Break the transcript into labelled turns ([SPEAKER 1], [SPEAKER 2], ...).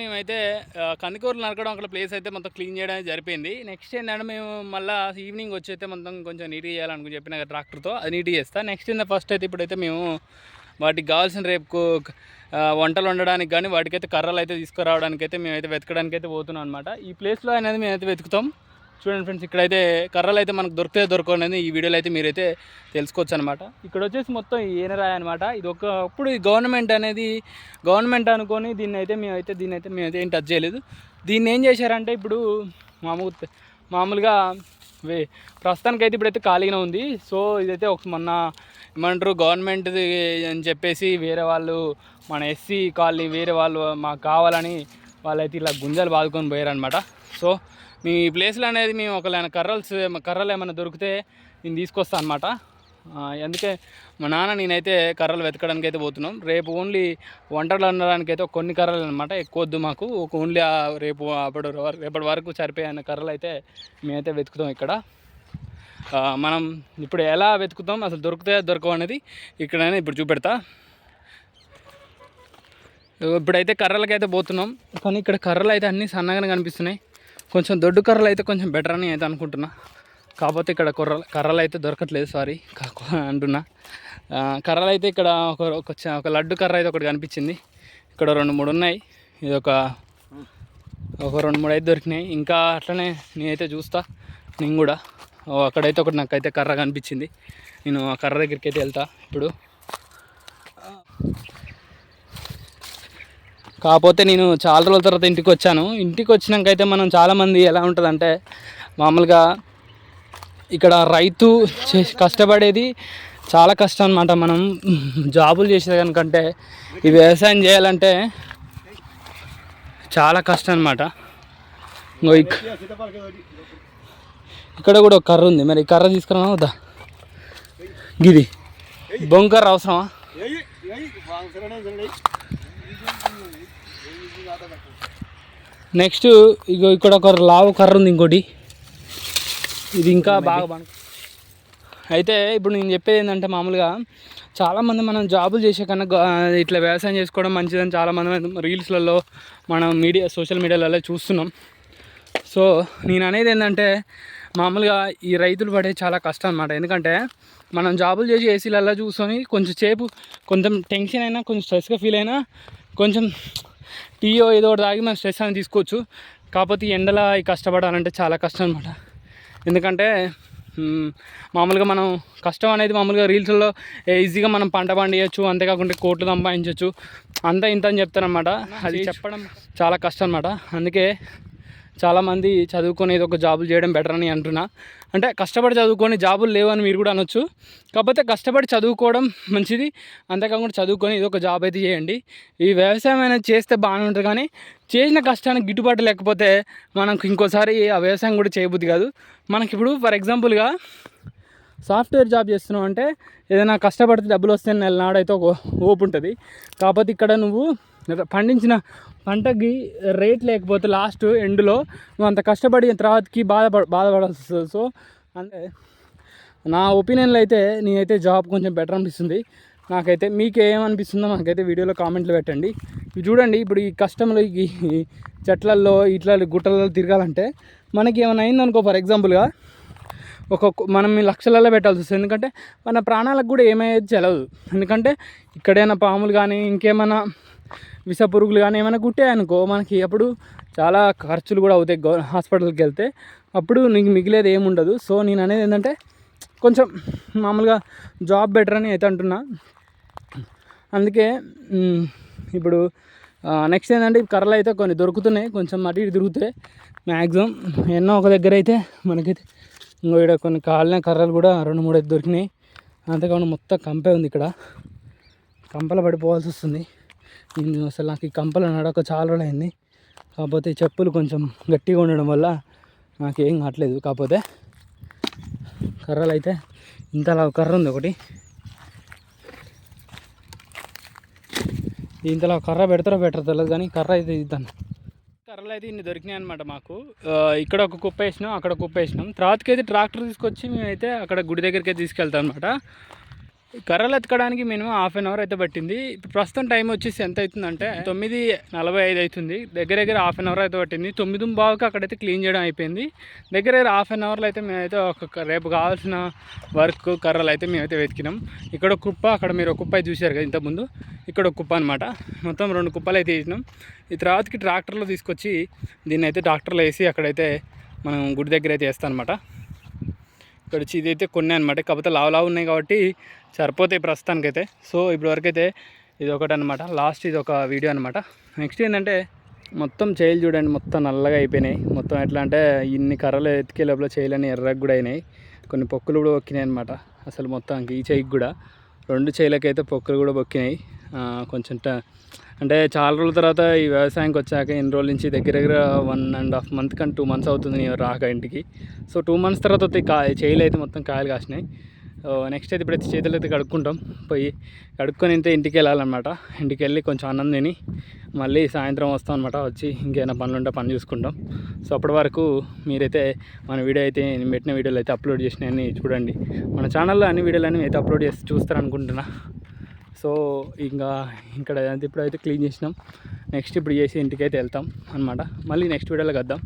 [SPEAKER 1] మేమైతే కందికూరులు కందికూరలు నరకడం అక్కడ ప్లేస్ అయితే మొత్తం క్లీన్ చేయడం జరిపింది. జరిపోయింది నెక్స్ట్ ఏంటంటే మేము మళ్ళీ ఈవినింగ్ వచ్చి అయితే మొత్తం కొంచెం నీట్గా చేయాలనుకుని చెప్పిన ట్రాక్టర్తో అది నీట్గా చేస్తా. నెక్స్ట్ ఏంటంటే ఫస్ట్ అయితే ఇప్పుడైతే మేము వాటికి కావాల్సిన రేపు వంటలు వండడానికి కానీ వాటికైతే కర్రలు అయితే తీసుకురావడానికి అయితే మేమైతే వెతకడానికి అయితే పోతున్నాం అనమాట ఈ ప్లేస్లో అనేది మేమైతే వెతుకుతాం. చూడండి ఫ్రెండ్స్ ఇక్కడైతే కర్రలు అయితే మనకు దొరికితే దొరకనేది. ఈ వీడియోలో అయితే మీరైతే తెలుసుకోవచ్చు అనమాట ఇక్కడ వచ్చేసి మొత్తం ఏనరాయి అనమాట. ఇది ఒకప్పుడు ఈ గవర్నమెంట్ అనేది గవర్నమెంట్ అనుకొని దీన్ని అయితే మేమైతే దీన్ని అయితే మేమైతే ఏం టచ్ చేయలేదు. దీన్ని ఏం చేశారంటే ఇప్పుడు మామూలు మామూలుగా వే ప్రస్తుతానికైతే ఇప్పుడైతే ఖాళీగానే ఉంది. సో ఇదైతే ఒక మొన్న ఏమంటారు? గవర్నమెంట్ది అని చెప్పేసి వేరే వాళ్ళు మన ఎస్సీ కాలనీ వేరే వాళ్ళు మాకు కావాలని వాళ్ళైతే ఇలా గుంజలు బాదుకొని పోయారనమాట. సో మీ ప్లేస్లో అనేది మేము ఒకవేళ కర్రలు కర్రలు ఏమైనా దొరికితే నేను తీసుకొస్తాను అనమాట అందుకే మా నాన్న నేనైతే కర్రలు వెతకడానికి అయితే పోతున్నాం. రేపు ఓన్లీ వంటలు అనడానికి అయితే కొన్ని కర్రలు అనమాట ఎక్కువ వద్దు మాకు. ఒక ఓన్లీ రేపు అప్పటి వరకు రేపటి వరకు సరిపోయే కర్రలు అయితే మేమైతే వెతుకుతాం ఇక్కడ. మనం ఇప్పుడు ఎలా వెతుకుతాం అసలు దొరుకుతాయో దొరకవు అనేది ఇక్కడనే ఇప్పుడు చూపెడతా. ఇప్పుడైతే కర్రలకైతే పోతున్నాం. కానీ ఇక్కడ కర్రలు అయితే అన్నీ సన్నగానే కనిపిస్తున్నాయి. కొంచెం దొడ్డు కర్రలు అయితే కొంచెం బెటర్ అని అయితే అనుకుంటున్నా. కాకపోతే ఇక్కడ కుర్ర కర్రలు అయితే దొరకట్లేదు సారీ అంటున్నా. కర్రలు అయితే ఇక్కడ ఒక ఒక లడ్డు కర్ర అయితే ఒకటి కనిపించింది. ఇక్కడ రెండు మూడు ఉన్నాయి. ఇది ఒక ఒక రెండు మూడు అయితే దొరికినాయి. ఇంకా అట్లనే నేనైతే చూస్తా నేను కూడా. అక్కడైతే ఒకటి నాకైతే కర్ర కనిపించింది. నేను ఆ కర్ర దగ్గరికి అయితే వెళ్తా ఇప్పుడు. కాకపోతే నేను చాలా రోజుల తర్వాత ఇంటికి వచ్చాను. ఇంటికి వచ్చినాక అయితే మనం చాలామంది ఎలా ఉంటుందంటే మామూలుగా ఇక్కడ రైతు చేసి కష్టపడేది చాలా కష్టం అనమాట మనం జాబులు చేసే కనుకంటే ఈ వ్యవసాయం చేయాలంటే చాలా కష్టం అనమాట ఇక్- ఇక్కడ కూడా ఒక కర్ర ఉంది. మరి ఈ కర్ర తీసుకురా వద్దా? గిది. బొంకర్ర అవసరమా? నెక్స్ట్ ఇగో ఇక్కడ ఒక లావు కర్ర ఉంది ఇంకోటి. ఇది ఇంకా బాగా అయితే ఇప్పుడు నేను చెప్పేది ఏంటంటే మామూలుగా చాలామంది మనం జాబులు చేసే కన్నా ఇట్లా వ్యవసాయం చేసుకోవడం మంచిదని చాలామంది రీల్స్లలో మనం మీడియా సోషల్ మీడియాలలో చూస్తున్నాం. సో నేను అనేది ఏంటంటే మామూలుగా ఈ రైతులు పడే చాలా కష్టం అనమాట ఎందుకంటే మనం జాబులు చేసి ఏసీలలో చూసుకొని కొంచెం సేపు కొంచెం టెన్షన్ అయినా కొంచెం స్ట్రెస్గా ఫీల్ అయినా కొంచెం టీయో ఏదో ఒకటి తాగి మనం స్ట్రెస్ అని తీసుకోవచ్చు. కాకపోతే ఎండలో ఈ కష్టపడాలంటే చాలా కష్టం అనమాట ఎందుకంటే మామూలుగా మనం కష్టం అనేది మామూలుగా రీల్స్లో ఈజీగా మనం పంట పండియచ్చు అంతేకాకుండా కోట్లు సంపాదించవచ్చు అంత ఇంత అని చెప్తారనమాట అది చెప్పడం చాలా కష్టం అనమాట అందుకే చాలామంది చదువుకొని ఏదో ఒక జాబులు చేయడం బెటర్ అని అంటున్నా. అంటే కష్టపడి చదువుకొని జాబులు లేవని మీరు కూడా అనొచ్చు. కాకపోతే కష్టపడి చదువుకోవడం మంచిది. అంతేకాకుండా చదువుకొని ఏదో ఒక జాబ్ అయితే చేయండి. ఈ వ్యవసాయం అనేది చేస్తే బాగానే ఉంటుంది కానీ చేసిన కష్టానికి గిట్టుబాటు లేకపోతే మనకు ఇంకోసారి ఆ వ్యవసాయం కూడా చేయబుద్ది కాదు. మనకి ఇప్పుడు ఫర్ ఎగ్జాంపుల్గా సాఫ్ట్వేర్ జాబ్ చేస్తున్నావు అంటే ఏదైనా కష్టపడితే డబ్బులు వస్తే నెల నాడైతే ఒక ఓపు ఉంటుంది. కాకపోతే ఇక్కడ నువ్వు పండించిన పంటకి రేట్ లేకపోతే లాస్ట్ ఎండ్లో నువ్వు అంత కష్టపడిన తర్వాతకి బాధపడ బాధపడాల్సి వస్తుంది. సో అంటే నా ఒపీనియన్లో అయితే నేనైతే జాబ్ కొంచెం బెటర్ అనిపిస్తుంది. నాకైతే మీకు ఏమనిపిస్తుందో నాకైతే వీడియోలో కామెంట్లు పెట్టండి. ఇవి చూడండి ఇప్పుడు ఈ కష్టంలో ఈ ఈ చెట్లల్లో ఇట్లా గుట్టలలో తిరగాలంటే మనకి ఏమైనా అయిందనుకో ఫర్ ఎగ్జాంపుల్గా ఒక మనం లక్షలలో పెట్టాల్సి వస్తుంది. ఎందుకంటే మన ప్రాణాలకు కూడా ఏమయ్యేది చెలదు ఎందుకంటే ఇక్కడైనా పాములు కానీ ఇంకేమైనా విష పురుగులు కానీ ఏమైనా కుట్టాయనుకో మనకి అప్పుడు చాలా ఖర్చులు కూడా అవుతాయి గవ హాస్పిటల్కి వెళ్తే. అప్పుడు నీకు మిగిలేది ఏముండదు సో నేను అనేది ఏంటంటే కొంచెం మామూలుగా జాబ్ బెటర్ అని అయితే అంటున్నా. అందుకే ఇప్పుడు నెక్స్ట్ ఏంటంటే కర్రలు అయితే కొన్ని దొరుకుతున్నాయి. కొంచెం అటు ఇటు తిరుగుతాయి. మ్యాక్సిమం ఎన్నో ఒక దగ్గర అయితే మనకైతే ఇంకో ఇక్కడ కొన్ని కాలిన కర్రలు కూడా రెండు మూడు అయితే దొరికినాయి. అంతేకాకుండా మొత్తం కంపే ఉంది ఇక్కడ. కంపల పడిపోవాల్సి వస్తుంది. నేను అసలు నాకు ఈ కంపల నడక చాలా రోజులు అయింది. కాకపోతే చెప్పులు కొంచెం గట్టిగా ఉండడం వల్ల నాకేం కావట్లేదు. కాకపోతే కర్రలు అయితే ఇంతలా కర్ర ఉంది ఒకటి. ఇంతలా కర్ర పెడతారో పెట్టరు తెలియదు కానీ కర్ర అయితే ఇద్దాను కర్రలు అయితే ఇన్ని దొరికినాయి అనమాట మాకు. ఇక్కడ ఒక కుప్ప వేసినాం అక్కడ కుప్ప వేసినాం. తర్వాతకి అయితే ట్రాక్టర్ తీసుకొచ్చి మేమైతే అక్కడ గుడి దగ్గరికి తీసుకెళ్తాం అనమాట కర్రలు ఎతకడానికి మినిమం హాఫ్ అన్ అవర్ అయితే పట్టింది. ప్రస్తుతం టైం వచ్చేసి ఎంత అవుతుందంటే తొమ్మిది నలభై ఐదు అవుతుంది దగ్గర దగ్గర హాఫ్ అన్ అవర్ అయితే పట్టింది. తొమ్మిది బావుకి అక్కడైతే క్లీన్ చేయడం అయిపోయింది. దగ్గర దగ్గర హాఫ్ అన్ అవర్లో అయితే మేమైతే ఒక రేపు కావాల్సిన వర్క్ కర్రలు అయితే మేమైతే వెతికినాం. ఇక్కడ ఒక కుప్ప అక్కడ మీరు ఒక కుప్ప చూశారు కదా ఇంతకుముందు. ఇక్కడ ఒక కుప్ప అనమాట మొత్తం రెండు కుప్పలు అయితే వేసినాం. ఈ తర్వాతకి ట్రాక్టర్లో తీసుకొచ్చి దీన్ని అయితే ట్రాక్టర్లో వేసి అక్కడైతే మనం గుడి దగ్గర అయితే వేస్తాం అనమాట ఇక్కడ వచ్చి ఇదైతే కొన్ని అనమాట కాకపోతే లావు లావు ఉన్నాయి కాబట్టి సరిపోతాయి ప్రస్తుతానికైతే. సో ఇప్పుడు వరకైతే ఇది ఒకటి అనమాట లాస్ట్ ఇది ఒక వీడియో అనమాట నెక్స్ట్ ఏంటంటే మొత్తం చేయలు చూడండి మొత్తం నల్లగా అయిపోయినాయి. మొత్తం ఎట్లా అంటే ఇన్ని కర్రలు ఎత్తికే లోపల చేయలని ఎర్రగా కూడా అయినాయి. కొన్ని పొక్కులు కూడా బొక్కినాయి అనమాట అసలు మొత్తానికి ఈ చేయికి కూడా. రెండు చేయిలకైతే పొక్కులు కూడా బొక్కినాయి. కొంచెం ట- అంటే చాలా రోజుల తర్వాత ఈ వ్యవసాయంకి వచ్చాక ఎన్ని రోజుల నుంచి దగ్గర దగ్గర వన్ అండ్ హాఫ్ మంత్ కానీ టూ మంత్స్ అవుతుంది నేను రాక ఇంటికి. సో టూ మంత్స్ తర్వాత వస్తే కా చేయలు అయితే మొత్తం కాయలు కాసినాయి. నెక్స్ట్ అయితే ఇప్పుడైతే చేతులు అయితే కడుక్కుంటాం. పోయి కడుక్కొని అయితే ఇంటికి వెళ్ళాలన్నమాట. ఇంటికి వెళ్ళి కొంచెం అన్నం తిని మళ్ళీ సాయంత్రం వస్తాం అనమాట వచ్చి ఇంకేమైనా పనులు ఉంటే పని చూసుకుంటాం. సో అప్పటి వరకు మీరైతే మన వీడియో అయితే నేను పెట్టిన వీడియోలు అయితే అప్లోడ్ చేసినాయని చూడండి. మన ఛానల్లో అన్ని వీడియోలు అన్ని అయితే అప్లోడ్ చేసి చూస్తారనుకుంటున్నా. సో ఇంకా ఇక్కడ ఇప్పుడైతే క్లీన్ చేసినాం. నెక్స్ట్ ఇప్పుడు చేసి ఇంటికి అయితే వెళ్తాం అనమాట మళ్ళీ నెక్స్ట్ వీడియోలో కద్దాం